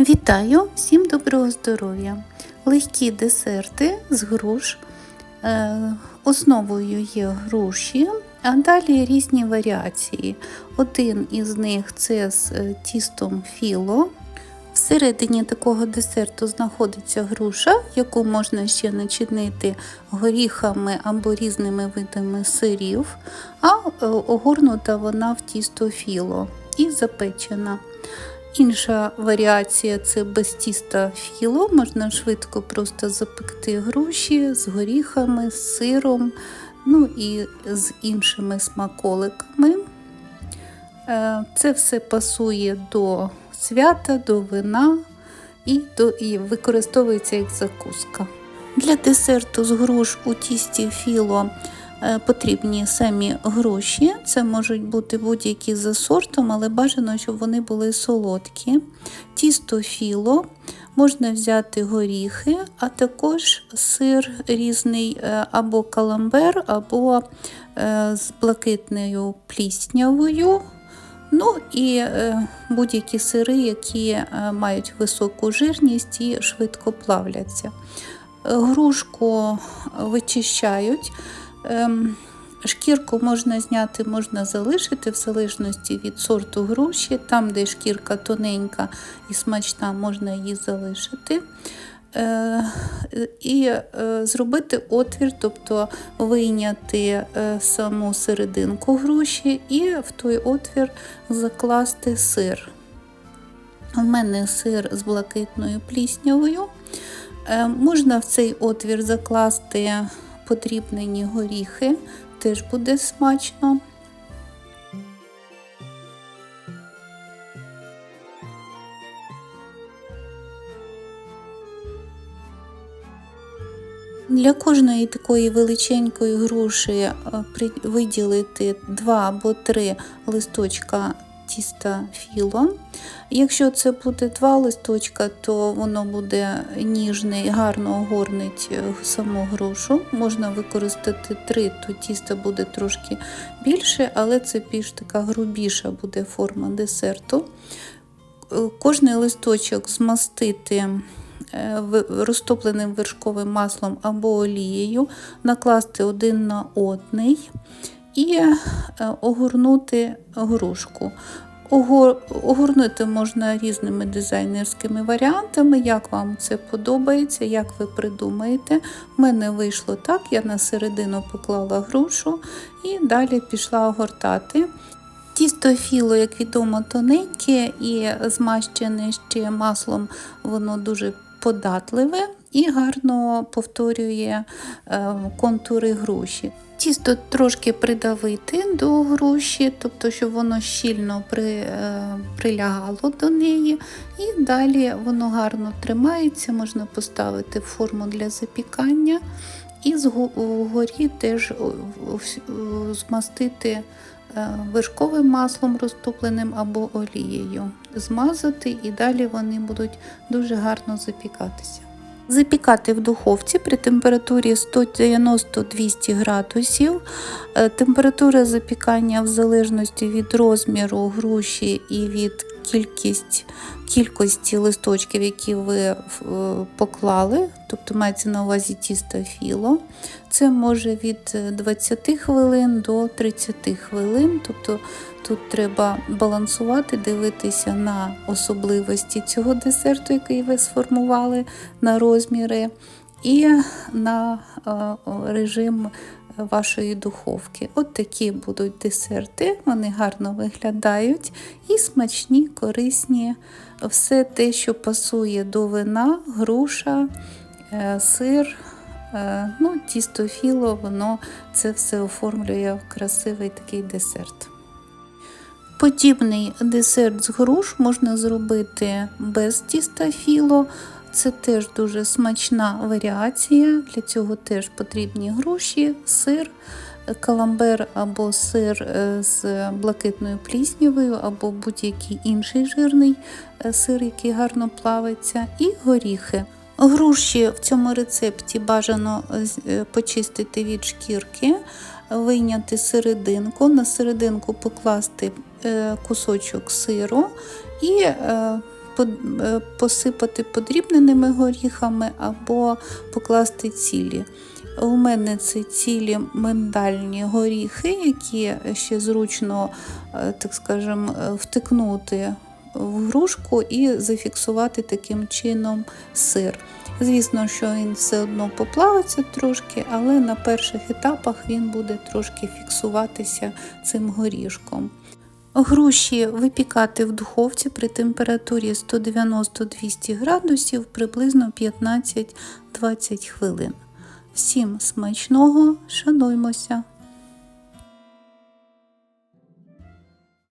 Вітаю! Всім доброго здоров'я! Легкі десерти з груш. Е, Основою є груші, а далі різні варіації. Один із них це з е, тістом філо. Всередині такого десерту знаходиться груша, яку можна ще начинити горіхами або різними видами сирів, а е, огорнута вона в тісто філо і запечена. Інша варіація це без тіста філо, можна швидко просто запекти груші з горіхами, з сиром, ну і з іншими смаколиками. Е, Це все пасує до свята, до вина і, до, і використовується як закуска. Для десерту з груш у тісті філо потрібні самі груші. Це можуть бути будь-які за сортом, але бажано, щоб вони були солодкі. Тісто філо, можна взяти горіхи, а також сир різний, е, або каламбер, або е, з блакитною пліснявою. Ну і е, будь-які сири, які е, мають високу жирність і швидко плавляться. Грушку вичищають. Ем, Шкірку можна зняти, можна залишити в залежності від сорту груші. Там, де шкірка тоненька і смачна, можна її залишити. Е, І е, зробити отвір, тобто вийняти е, саму серединку груші і в той отвір закласти сир. У мене сир з блакитною пліснявою. Можна в цей отвір закласти подрібнені горіхи, теж буде смачно. Для кожної такої величенької груші е, виділити 2 або 3 листочка тіста філо. Якщо це буде 2 листочка, то воно буде ніжне і гарно огорнить е, саму грушу. Можна використати 3, то тісто буде трошки більше, але це більш така грубіша буде форма десерту. Е, Кожний листочок змастити е, розтопленим вершковим маслом або олією, накласти один на одний і е, огорнути грушку. Огорнути можна різними дизайнерськими варіантами, як вам це подобається, як ви придумаєте. У мене вийшло так, я на середину поклала грушу і далі пішла огортати. Тісто філо, як відомо, тоненьке і змащене ще маслом, воно дуже податливе і гарно повторює е, контури груші. Тісто трошки придавити до груші, тобто, щоб воно щільно при, е, прилягало до неї, і далі воно гарно тримається, можна поставити форму для запікання. І вгорі теж змастити е, вершковим маслом розтопленим або олією. Змазати і далі вони будуть дуже гарно запікатися. Запікати в духовці при температурі 190-200 градусів. Е, Температура запікання в залежності від розміру груші і від кількість, кількості листочків, які ви е, поклали, тобто мається на увазі тісто філо. Це може від 20 хвилин до 30 хвилин. Тобто тут треба балансувати, дивитися на особливості цього десерту, який ви сформували, на розміри, і на е, режим вашої духовки. От такі будуть десерти, вони гарно виглядають і смачні, корисні. Все те, що пасує до вина, груша, е, сир. Е, Ну, тісто філо, воно це все оформлює в красивий такий десерт. Подібний десерт з груш можна зробити без тіста філо. Це теж дуже смачна варіація. Для цього теж потрібні груші, сир, каламбер або сир е, з блакитною пліснявою, або будь-який інший жирний е, сир, який гарно плавиться, і горіхи. Груші в цьому рецепті бажано е, почистити від шкірки, вийняти серединку, на серединку покласти кусочок сиру і посипати подрібненими горіхами або покласти цілі. У мене це цілі миндальні горіхи, які ще зручно, е, так скажем, е, втикнути в грушку і зафіксувати таким чином сир. Звісно, що він все одно поплавиться трошки, але на перших етапах він буде трошки фіксуватися цим горішком. Груші випікати в духовці при температурі 190-200 градусів приблизно 15-20 хвилин. Всім смачного, шануймося!